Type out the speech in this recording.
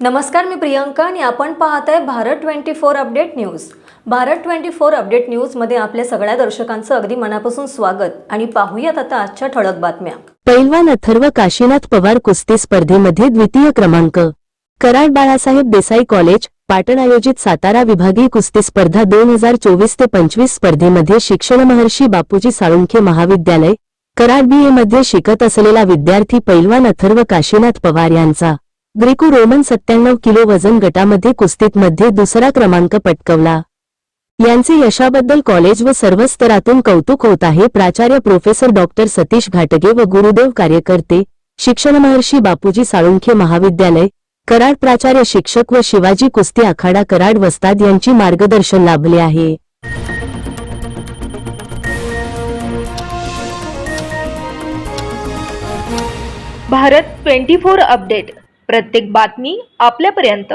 नमस्कार मी प्रियंका आणि आपण पाहत आहे Bharat twenty four update news. Bharat twenty four update न्यूजमध्ये आपल्या सगळ्या दर्शकांचं अगदी मनापासून स्वागत आणि पाहूयात आता आजच्या ठळक बातम्या. पैलवान अथर्व काशीनाथ पवार कुस्ती स्पर्धेमध्ये द्वितीय क्रमांक. कराड बाळासाहेब देसाई कॉलेज पाटण आयोजित सातारा विभागीय कुस्ती स्पर्धा दोन हजार चोवीस ते पंचवीस स्पर्धेमध्ये शिक्षण महर्षी बापूजी साळुंखे महाविद्यालय कराड बी मध्ये शिकत असलेला विद्यार्थी पैलवान अथर्व काशीनाथ पवार यांचा ग्रेको रोमन सत्त्याण्णव किलो वजन गटामध्ये कुस्तीमध्ये दुसरा क्रमांक पटकवला. यांचे यशाबद्दल कॉलेज व सर्व स्तरातून कौतुक होत आहे प्राचार्य प्रोफेसर डॉक्टर सतीश घाटगे व गुरुदेव कार्यकर्ते शिक्षण महर्षी बापूजी साळुंखे महाविद्यालय कराड प्राचार्य शिक्षक व शिवाजी कुस्ती आखाडा कराड वस्ताद यांची मार्गदर्शन लाभले आहे. भारत ट्वेंटी फोर अपडेट प्रत्येक बातमी आपल्यापर्यंत.